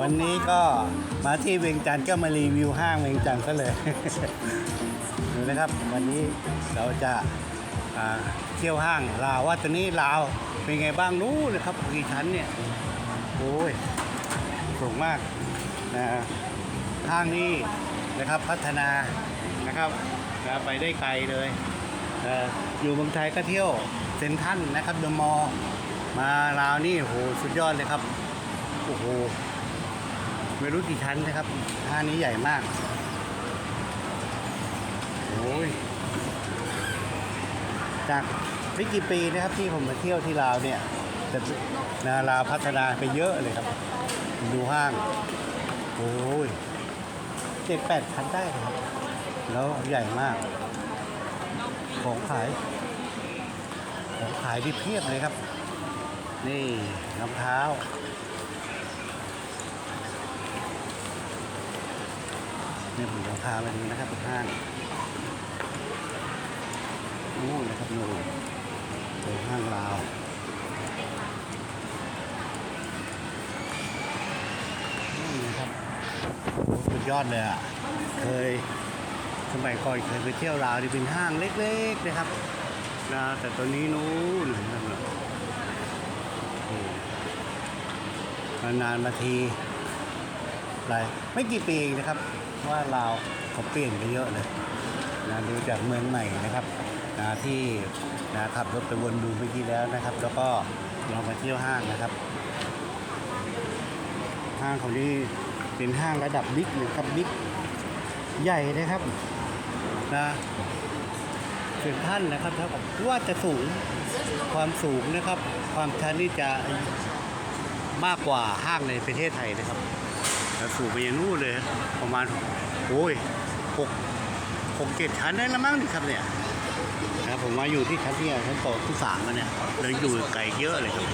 วันนี้ก็มาที่เวียงจันทร์ก็มารีวิวห้างเวียงจันทร์ซะเลย ดูนะครับ วันนี้เราจะเที่ยวห้างลาวว่าตัวนี้ลาวเป็นไงบ้างนู้นนะครับกี่ชั้นเนี่ยโอ้ยสูงมากนะห้างนี้นะครับพัฒนานะครับนะไปได้ไกลเลยอยู่เมืองไทยก็เที่ยวเซ็นทรัลนะครับเดอะมอลล์มาลาวนี่โหสุดยอดเลยครับ โอ้โหไม่รู้กี่ชั้นนะครับห้านี้ใหญ่มากโอ้ยจากไม่กี่ปีนะครับที่ผมมาเที่ยวที่ลาวเนี่ยแต่นาลาวพัฒนาไปเยอะเลยครับ ดูห้างโอ้ยเจ็ดแปดชั้นได้เลยครับ แล้วใหญ่มาก ของขายของขายที่เพียบเลยครับ นี่รองเท้า เนี่ยผมจะพามาดูนะครับห้างนู่นนะครับนู่นเป็นห้างลาวนี่นะครับสุดยอดเลยอะ เคยสมัยก่อนเคยไปเที่ยวลาวที่เป็นห้างเล็กๆนะครับนะแต่ตอนนี้นู้นนะครับนานๆมาที หลายไม่กี่ปีเองนะครับว่าลาวเขาเปลี่ยนไปเยอะเลยนะดูจากเมืองใหม่นะครับนะที่นะขับรถไปวนดูเมื่อกี้แล้วนะครับ แล้วก็ลองมาเที่ยวห้างนะครับ ห้างเขานี่เป็นห้างระดับบิ๊กเลยครับบิ๊กใหญ่นะครับนะเซ็นทรันนะครับเท่ากับว่าจะสูงความสูงนะครับ ความชันนี่จะมากกว่าห้างในประเทศไทยนะครับ สูงไปยังนู่นเลย ประมาณโอ้ยหกหกเจ็ดชั้นได้แล้วมั้งนี่ครับเนี่ยนะผมมาอยู่ที่ชั้นที่ชั้นโตที่สามแล้วเนี่ยเลยอยู่ไกลเยอะเลยครับ